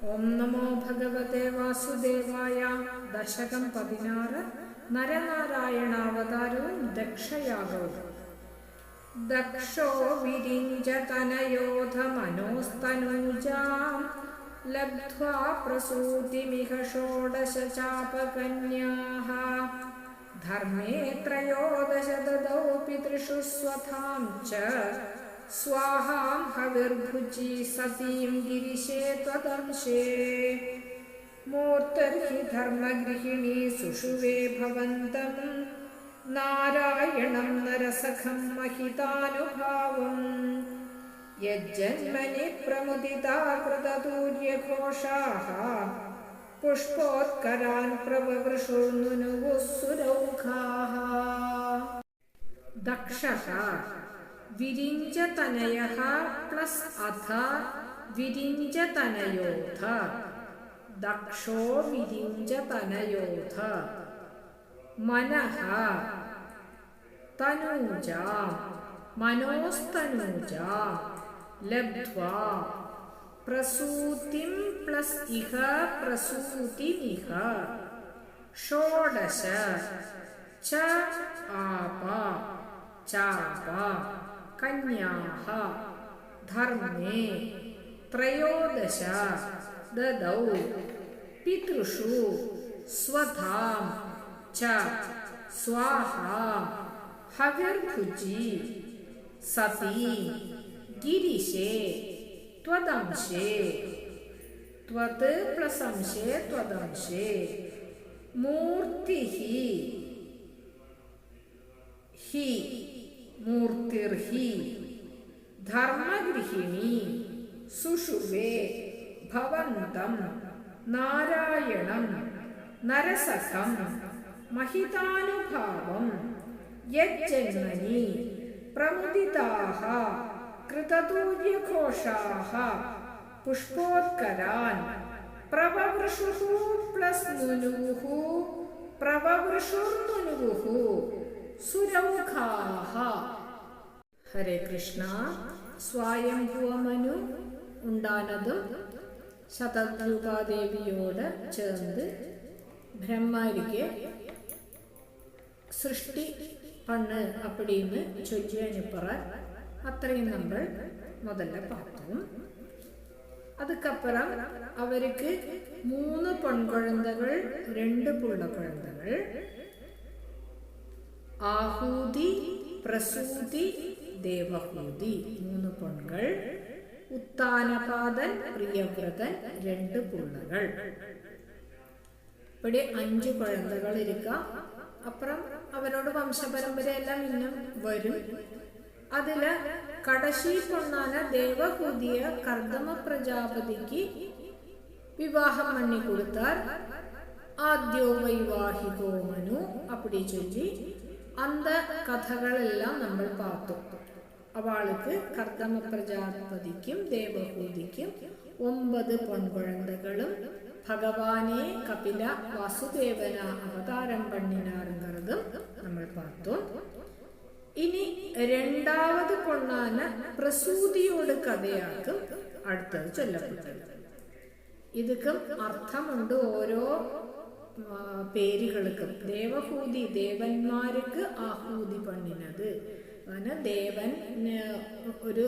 ഓം നമോ ഭഗവതേ വാസുദേവായ ദശകം പതിനാറ് നരനാരായണാവതാരവും ദക്ഷയാഗവും ദക്ഷോ വിരിഞ്ച തനയോധ മനോസ്തനൂജാം ലബ്ധ്വാ പ്രസൂതിമിഹ ഷോഡശ ചാപകന്യാः ധർമ്മേ ത്രയോദശ ദദौ പിതൃഷു സ്വധാം च स्वाहां हविर्भुजि सतीं गिरिशे त्वदंशे मूर्तिर्हि धर्मगृहिणी सुषुवे भवन्तं नारायणं नरसखं महितानुभावम् यज्जन्मनि प्रमुदिता कृततूर्यघोषाः पुष्पोत्करान् प्रववृषुर्नुनुवुः सुरौखाः दक्षः വിരിഞ്ചതനയഃ പ്ലസ് അഥ വിരിഞ്ചതനയോധ ദക്ഷോ വിരിഞ്ചതനയോധ മനഃ തനൂജ മനോസ്തനൂജ ലബ്ധ്വാ പ്രസൂതിം പ്ലസ് ഇഹ പ്രസൂതിമിഹ ഷോഡശ ച ആപ ചാപ കന്യാഹ ധർമ്മേ ത്രയോദശ ദദൗ പിതൃഷു സ്വധാം ച സ്വാഹാം ഹവിർഭുജി സതീ ഗിരിശേ ത്വദംശേ ത്വത് പ്ലസംശേ ത്വദംശേ മൂർത്തി ഹി മൂർത്തിർഹി ധർമ്മഗൃഹിണി സുഷുവേ ഭവന്തം നാരായണം നരസഖം महितानुभावं यज्जन्मनि प्रमुदिताः कृततूर्यघोषाः पुष्पोत्करान् प्रववृषुः प्लस् नुनुः प्रववृषुर्नुनुः സുരൗഖാഹ ഹരേ കൃഷ്ണ സ്വയംഭുവമനു ഉണ്ടാനതും ശതദ്രൂപാദേവിയോട് ചേർന്ന് ബ്രഹ്മാരിക്ക് സൃഷ്ടി പണ്ണ് அப்படின்னு சொல்லி அனுப்புற அத்தனையும் நம்ம முதல்ல பார்த்தோம் அதுக்கப்புறம் அவருக்கு மூணு பெண் குழந்தைகள் ரெண்டு புள்ள குழந்தைகள் ആഹൂതി പ്രസൂതി ദേവഭൂതി മൂന്ന് പൊൺകൾ ഉത്താനപാതൻ പ്രിയവ്രതൻ രണ്ട് പുള്ളകൾ ഇവിടെ അഞ്ച് കുഴന്തകൾ ഇരിക്കാം. അപ്പുറം അവരോട് വംശപരമ്പര എല്ലാം ഇന്നും വരും. അതിൽ കടശി പൊണ്ണാന ദേവഭൂതിയ കർദമ പ്രജാപതിക്ക് വിവാഹം മണ്ണി കൊടുത്താൽ ആദ്യോ വൈവാഹികോ മനു അപ്പടി ചൊല്ലി അന്ത കഥകളെല്ലാം നമ്മൾ പാത്തു. അവൾക്ക് കർത്തമ പ്രജാപതിക്കും ദേവഭൂതിക്കും ഒമ്പത് പൊൻകുഴന്തകളും ഭഗവാനെ കപില വാസുദേവന അവതാരം പണ്ണിനാറുങ്കറതും നമ്മൾ പാത്തു ഇനി രണ്ടാമത് പൊണ്ണാന പ്രസൂതിയോട് കഥയാക്കും അടുത്തത് ചൊല്ലപ്പെട്ടത്. ഇതുക്കും അർത്ഥമുണ്ട് ഓരോ പേരുകൾക്കും. ദേവഹൂതി ദേവന്മാർക്ക് ആഹൂതി പണിനത് അങ്ങനെ ദേവൻ ഒരു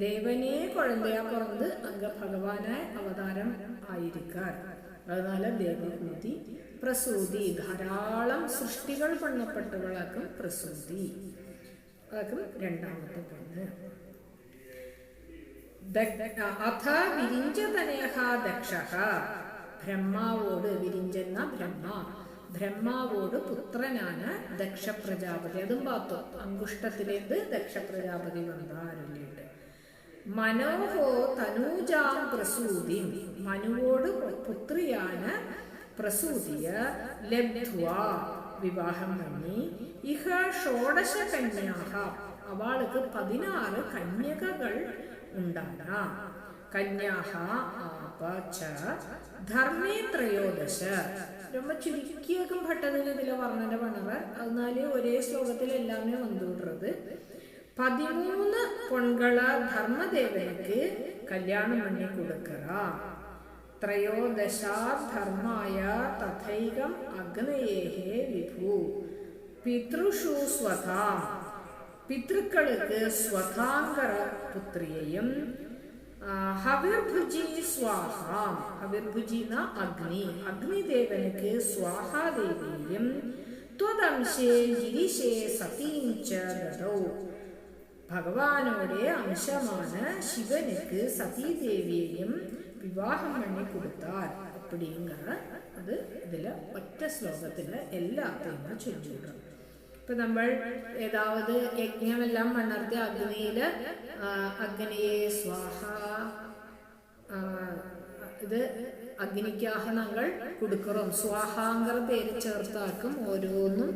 ദേവനെ കുഴന്തയാ പിറന്ന് അങ്ക ഭഗവാനായ അവതാരം ആയിരിക്കാർ அதனால ദേവഹൂതി പ്രസൂതി ധാരാളം സൃഷ്ടികൾ പണ്ണപ്പെട്ടവളാക്കും പ്രസൂതി അതാക്കും രണ്ടാമത്തെ പെണ്ണ് അഥ വിരിഞ്ചതനയഹ ദക്ഷ ബ്രഹ്മാവോട് വിരിഞ്ചെന്ന ബ്രഹ്മ ബ്രഹ്മാവോട് പുത്രനാണ് ദക്ഷ പ്രജാപതി അതും പാത്തു. അങ്കുഷ്ടത്തിലേത് ദക്ഷ പ്രജാപതി വന്നാരുന്നുണ്ട് മനോഹോ തനൂജാം പ്രസൂതി. മനുവോട് പുത്രിയാണ് പ്രസൂതിയ. ലബ്ധ്വ. വിവാഹം പണി ഇഹ ഷോഡശ കന്യാഹ അവൾക്ക് പതിനാറ് കന്യകകൾ ഉണ്ടാകാം കന്യാഹ വാച്ച ധർമ്മേ ത്രയോദശ ரொம்ப ചുരുക്കിയേക്കും പെട്ടെന്ന് ഇതിലെ വർണന പണവ്. എന്നാൽ ഒരേ ശ്ലോകത്തിൽ എല്ലാമേ വന്നുവിടുന്നത് പതിമൂന്ന് പൊൺകള ധർമ്മദേവനക്ക് കല്യാണം പണി കൊടുക്കറ ത്രയോദശാ ധർമായ തഥൈകം അഗ്നയേഹേ വിഭു. പിതൃഷു സ്വധാം പിതൃക്കൾക്ക് സ്വതാങ്കര പുത്രിയെയും ഹവിർഭുജി സ്വാഹ. ഹവിർഭുജി അഗ്നി. അഗ്നിദേവനക്ക് സ്വാഹാദേവിയും. ത്വദംശേ ഗിരിശേ സതീം ചതോ ഭഗവാനോടെ അംശമാണ് ശിവനക്ക് സതീദേവിയെയും വിവാഹം പണി കൊടുത്താൽ. അപ്പടിങ്ങ അത് ഇതിലെ ഒറ്റ ശ്ലോകത്തിൽ എല്ലാത്തിനും ചൊല്ലിവിടും. ഇപ്പൊ നമ്മൾ ഏതാവത് യജ്ഞമെല്ലാം മണ്ണർത്തി അഗ്നിയിൽ അഗ്നിയെ സ്വാഹ ഇത് അഗ്നിക്കാഹ ഞങ്ങൾ കൊടുക്കറും. സ്വാഹാങ്കർ പേര് ചേർത്താക്കും ഓരോന്നും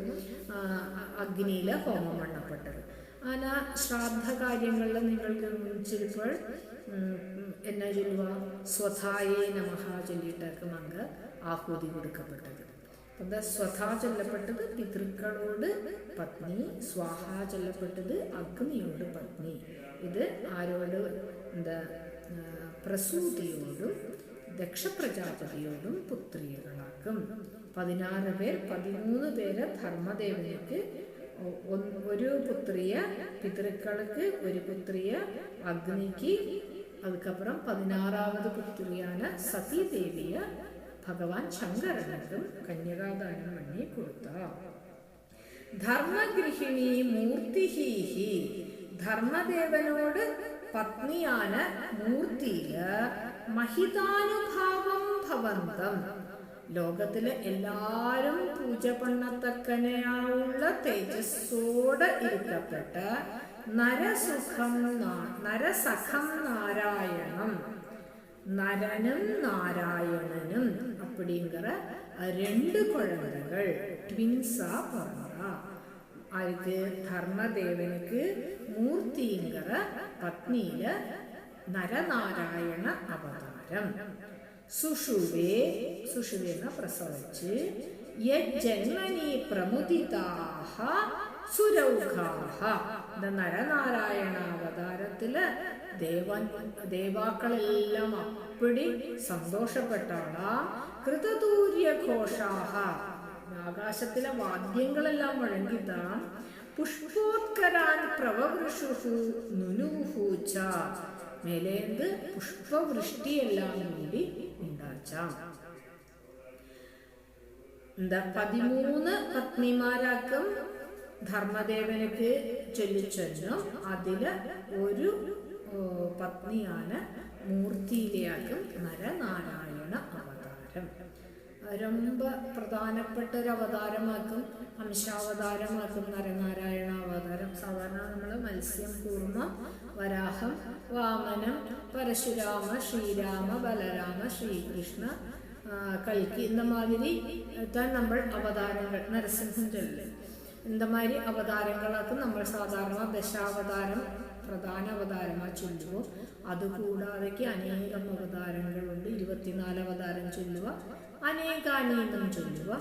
അഗ്നിയിൽ ഹോമം മണ്ണപ്പെട്ടത് ആന ശ്രാദ്ധ കാര്യങ്ങളിൽ നിങ്ങൾക്ക് ചിലപ്പോൾ എന്നാ ചൊല്ലുക സ്വധായേ നമഹ ചൊല്ലിയിട്ടാക്കും അങ്ങ് ആഹൂതി കൊടുക്കപ്പെട്ടത്. എന്താ സ്വധ ചൊല്ലപ്പെട്ടത് പിതൃക്കളോട് പത്നി സ്വാഹ ചൊല്ലപ്പെട്ടത് അഗ്നിയോട് പത്നി ഇത് ആരോട് എന്താ ആ, പ്രസൂതിയോടും ദക്ഷപ്രജാപതിയോടും പുത്രികളാക്കും പതിനാറ് പേർ പതിമൂന്ന് പേര് ധർമ്മദേവനിക്ക് ഒ- ഒന്ന് ഒരു പുത്രിയ പിതൃക്കൾക്ക് ഒരു പുത്രിയ അഗ്നിക്ക് அதுக்கப்புறம் பதினாறாவது புத்திரியான சதி ഭഗവാൻ ശങ്കരനും കന്യകാദാനം മണ്ണി കൊടുത്ത. ധർമ്മഗൃഹിണി മൂർത്തിഹീഹി. ധർമ്മദേവനോട് പത്നിയാണ് മൂർത്തിയിൽ. മഹിതാനുഭാവം ഭവന്തം. ലോകത്തിലെ എല്ലാരും പൂജ പണ്ണത്തക്കനെയാണുള്ള തേജസ്സോട് ഇരിക്കപ്പെട്ട് നരസുഖം നരസഖം നാരായണം. നരനും നാരായണനും அப்படிங்கிற ரெண்டு குழந்தைகள் ட்வின்ஸா பிறந்தா அதுக்கு தர்மதேவனுக்கு மூர்த்திங்கிற பத்னியில നരനാരായണ അവതാരം സുഷുവേ സുഷുവേന പ്രസവിച്ച് യജ്ജന്മനി പ്രമുദിതാഹ സുരൗഘാഹ இந்த നരനാരായണ അവതാരത്തില് ദേവൻ ദേവാക്കളെല്ലാം അപ്പടി സന്തോഷപ്പെട്ടാണ് കൃതദൂര്യ ഘോഷാഹ ആകാശത്തിലെ വാദ്യങ്ങളെല്ലാം മുഴങ്ങിത്താൻ പുഷ്പോത്കരാൻ പ്രവവൃഷുഹു നുനുഹൂച്ച മേലേന്ത് പുഷ്പവൃഷ്ടിയെല്ലാം കൂടി ഉണ്ടാച്ച. എന്താ പതിമൂന്ന് പത്നിമാരാക്കും ധർമ്മദേവനക്ക് ചൊല്ലിച്ചൊല്ലും അതിൽ ഒരു പത്നിയാണ് മൂർത്തിയിലെയും നരനാരായണ അവതാരം. രൊമ്പ പ്രധാനപ്പെട്ട ഒരു അവതാരമാക്കും അംശാവതാരമാക്കും നരനാരായണ അവതാരം. സാധാരണ നമ്മൾ മത്സ്യം കൂർമ്മ വരാഹം വാമനം പരശുരാമ ശ്രീരാമ ബലരാമ ശ്രീകൃഷ്ണ കൽക്കി എന്ന മാതിരി നമ്മൾ അവതാരങ്ങൾ നരസിംഹന്റെ இந்த மாதிரி അവതാരങ്ങളാക്കും നമ്മൾ സാധാരണ ദശാവതാരം പ്രധാന അവതാരമാ ചൊല്ലുക അതുകൂടാതെ അനേകം അവതാരങ്ങളുണ്ട് ഇരുപത്തിനാല് അവതാരം ചൊല്ലുക അനേകാനീനം ചൊല്ലുക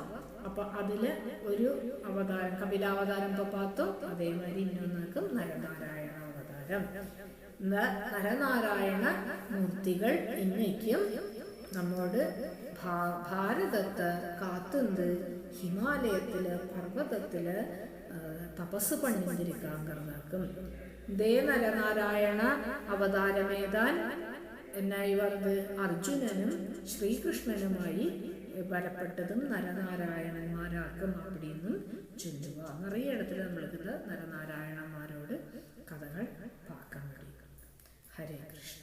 അപ്പൊ അതില് ഒരു അവതാരം കപിലാവതാരം ഇപ്പൊ പാത്തും അതേമാതിരി ഇന്നൊന്നാക്കും നരനാരായണ അവതാരം ന- നരനാരായണ മൂർത്തികൾ ഇന്നേക്കും നമ്മോട് ഭാ- ഭാരതത്തെ കാത്തുണ്ട് ഹിമാലയത്തിൽ പർവതത്തിൽ തപസ് പണിഞ്ഞിരിക്കാൻ ദേവനരനാരായണ അവതാരമേതാൻ എന്നായി വന്നത് അർജുനനും ശ്രീകൃഷ്ണനുമായി വരപ്പെട്ടതും നരനാരായണന്മാരാക്കും. അപ്പടിയെന്നും ചൊല്ലുക. നിറയെ ഇടത്തിൽ നമ്മൾക്ക് നരനാരായണന്മാരോട് കഥകൾ പാക്കാൻ കഴിയും. ഹരേ കൃഷ്ണ.